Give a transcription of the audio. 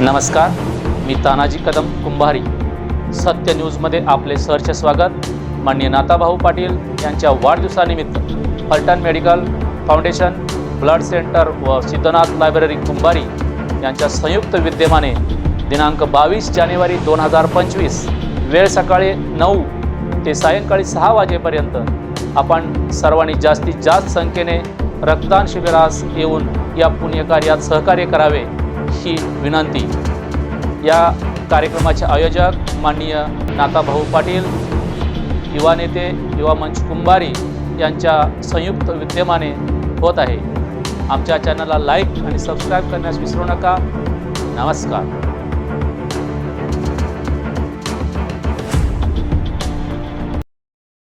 नमस्कार मी तानाजी कदम कुंभारी. सत्य न्यूजमध्ये आपले सहर्ष स्वागत. माननीय नाताभाऊ पाटील यांच्या वाढदिवसानिमित्त Phaltan medical foundation blood centre व सिद्धनाथ लायब्ररी कुंभारी यांच्या संयुक्त विद्यमाने दिनांक बावीस जानेवारी दोन हजार पंचवीस वेळ सकाळी नऊ ते सायंकाळी सहा वाजेपर्यंत आपण सर्वांनी जास्तीत जास्त संख्येने रक्तदान शिबिरास येऊन या पुण्यकार्यात सहकार्य करावे. ही विनंती. या कार्यक्रमाचे आयोजक माननीय नाताभाऊ पाटील युवा नेते युवा मंच कुंभारी यांच्या संयुक्त विद्यमाने होत आहे. आमच्या चॅनलला लाईक आणि सबस्क्राईब करण्यास विसरू नका. नमस्कार.